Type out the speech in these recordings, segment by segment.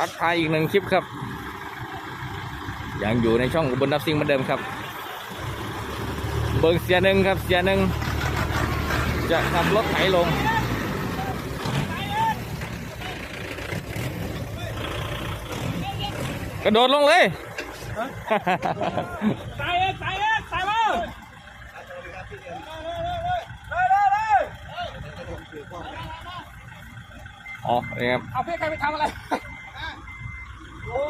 ทักทายอีกหนึ่งคลิปครับ ยังอยู่ในช่องอุบลนับซิงเหมือนเดิมครับ เบิงเสียหนึ่งครับเสียหนึ่งจะขับรถไถลงกระโดดลงเลยตายเองตายเองตายมาเลยอ๋อนี่ครับ เอาเพี่อใครไปทำอะไร โอ้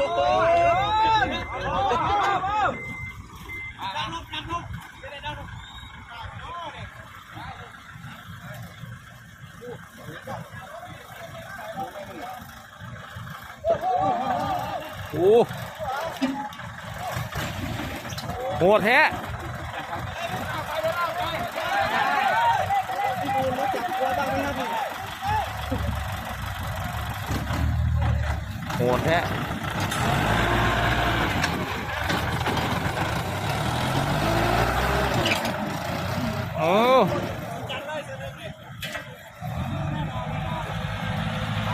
โอ้โหดแท้โหดแท้โอ้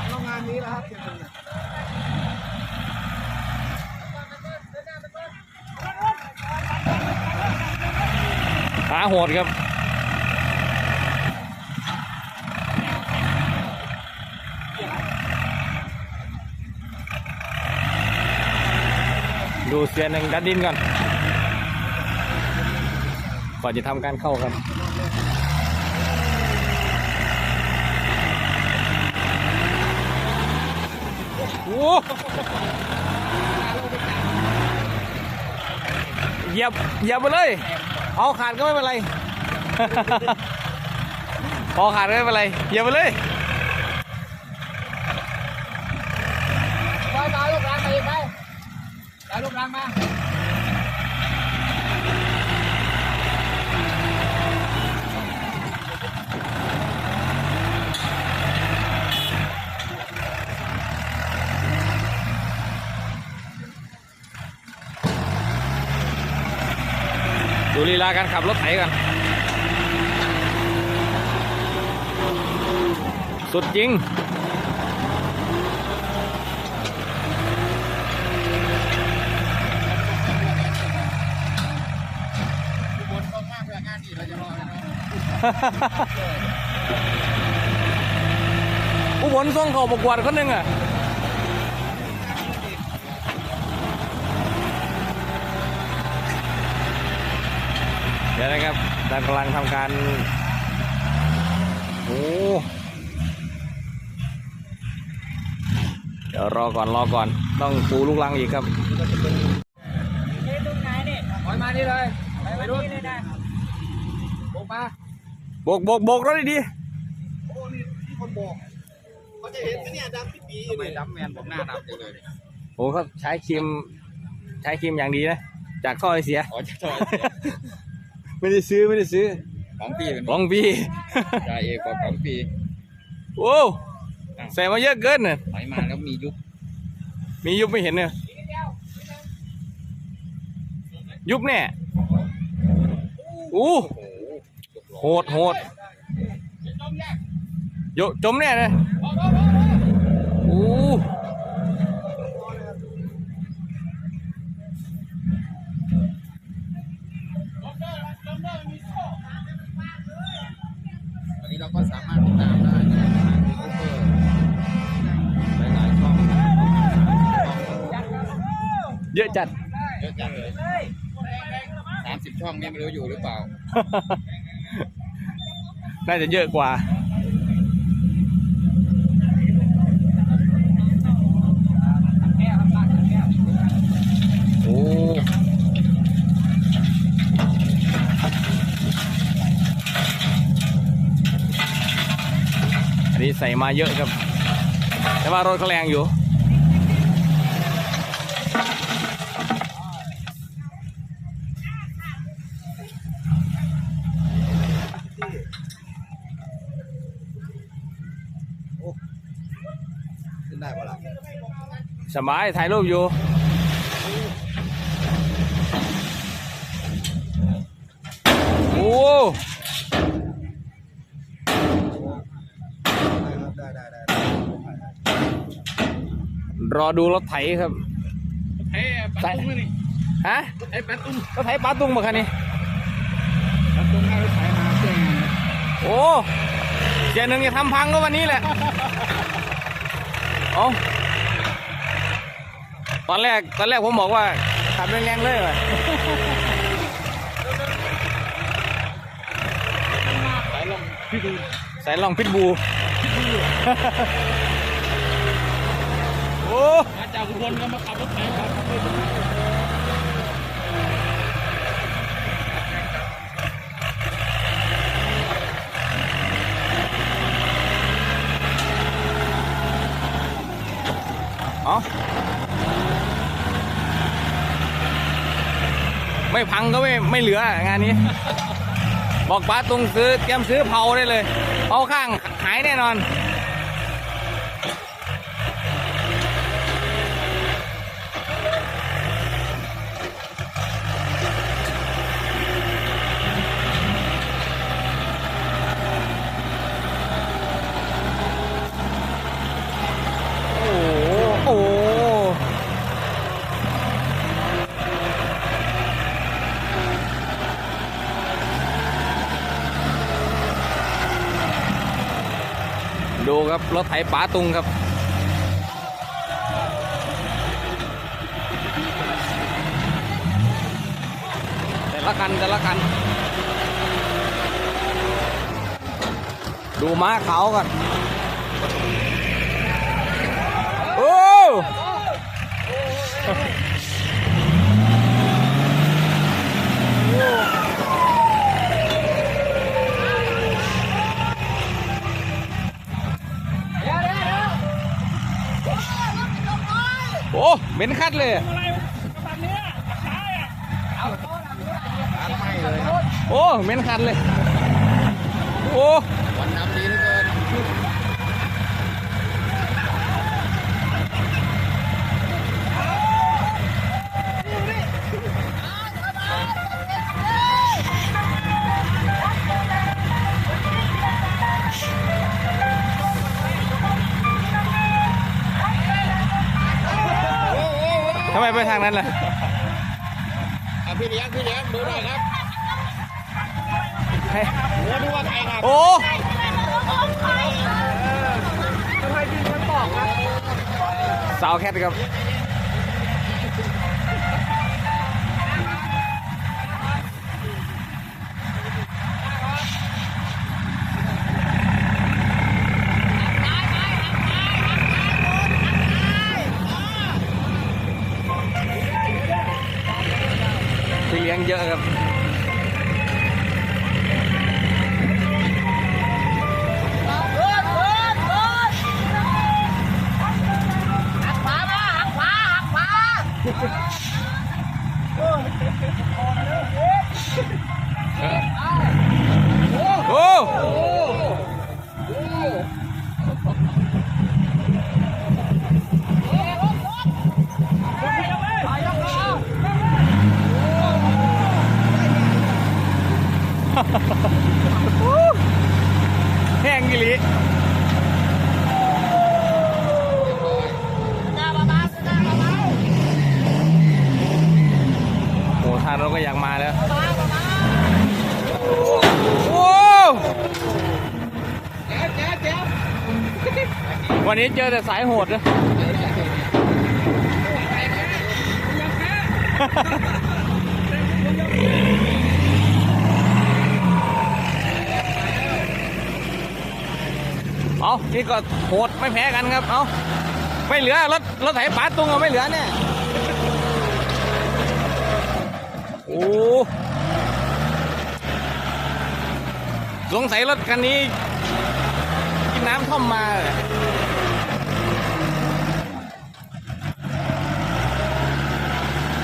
โรงงานนี้นะครับ ดครับดูเสียหนึ่งดัดดินก่อน ก่อนจะทำการเข้าครับ โอ้เหยียบเหยียบไปเลย เอาขาดก็ไม่เป็นไร พอขาดก็ไม่เป็นไรเหยียบไปเลยไปตาลูกรังไปอีกไปตายลูกรังมาาการขับรถไถกัน สุดจริงองมากเพื่องานนี้เราจะรอกันผู้ผลส่งเขาประกวดคนหนึ่งอะ เดี๋ยวนะครับเรากำลังทำการโอ้เดี๋ยวรอก่อนรอก่อน ต้องปูลูกลังอีกครับถอยมานี่เลยไปรุ่นเลยนะโบกมาโบกโบกโบกรถดีโอ้นี่ที่คนโบกเขาจะเห็นไหมเนี่ยดำปีปีทำไมดำแมนผมหน้าดำจังเลยๆโอ้เขาใช้ครีมใช้ครีมอย่างดีนะ จากท่อไอเสียอ๋อจะถอย ไม่ได้ซื้อไม่ได้ซื้อของปีเป็นของพี่จ่าเอกบอกของปีโอ้ใส่มาเยอะเกินน่ะถอยมาแล้วมียุบ มียุบไม่เห็นเนี่ยยุบแน่อู้โหดโหดโยจมแน่เลยอู้ เราก็สามารถติดตามได้นะครับยูทูบเบอร์หลายๆช่องเยอะจัด เยอะจังเลยสามสิบช่องนี่ไม่รู้อยู่หรือเปล่า น่าจะเยอะกว่า โอ้ อันนี้ ใส่มาเยอะครับ แต่ว่ารถเขาแรงอยู่ขึ้นได้ปะล่ะสบายถ่ายรูปอยู่ โอ้ ได้ได้ได้ รรอดูรถไถครับไอ้ปัดตุ้งนี่ฮะไอ้ปัดตุ้งรถไถปลาตุ้งมาคันนี้ปัดตุ้งให้รถไถมาช่วยงานโอ้เสียหนึ่งจะทำพังก็วันนี้แหละเอาตอนแรกตอนแรกผมบอกว่าขับแรงๆเลยว่ะสายลงพี่ดูสายลองพิทบูโอ้ มาจากอุบลก็มาขับรถไถครับเอาไม่พังก็ไม่ไม่เหลืองานนี้ บอกป้าตุงซื้อเตรียมซื้อเผาได้เลยเผาข้างหายแน่นอน โอ้โหโอ้โห ดูครับรถไถป๋าตุงครับแต่ละคันแต่ละคัน ดูม้าขาวก่อนโอ้โอ้ โอ้เหม็นคัดเลยโอ้เหม็นคัดเลย โอ้ ไมไปทางนั้นล่ะอะพี่เลี้ยงพี่เลี้ยงดูหน่อยครับให้หัวดูว่าใครครับโอ้ทำไมดินมันตอกครับสาวแคทครับ ที่เลี้ยงเยอะครับ ก็อยากมาแล้วโอ้แจ๊บแจ๊บแจ๊บวันนี้เจอแต่สายโหดนะเอานี่ก็โหดไม่แพ้กันครับ เอาไม่เหลือรถรถไถปาดตุงอะไม่เหลือเนี่ย โอ้สงสัยรถคันนี้ กินน้ำท่อมมา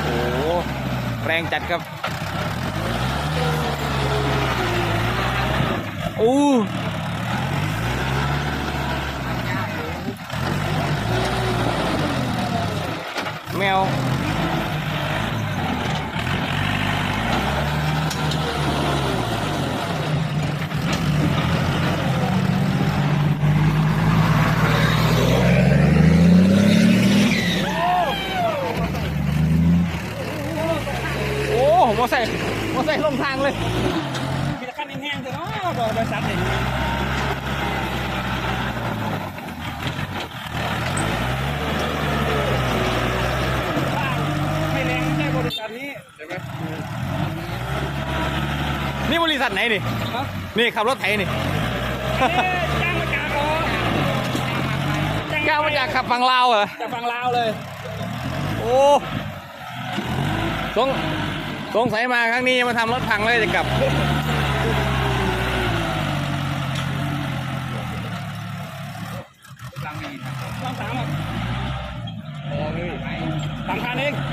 โอ้โหแรงจัดครับอู้แมว อไซค์มอไซค์ลงทางเลย มีแต่ขั้นแห้งๆเถอะเนาะบอกบริษัทเองไม่แรงแค่บริษัทนี้ใช่ไหมนี่บริษัทไหนนี่ครับนี่ขับรถไถนี่จ้างมาจากเหรอก้าวมาจากขับฝั่งลาวเหรอจากฝั่งลาวเลย โอ้สงสงสัยมาครั้งนี้มาทำรถพังเลยจะกลับ ลองถามอะ โอ้ยสามพันเอง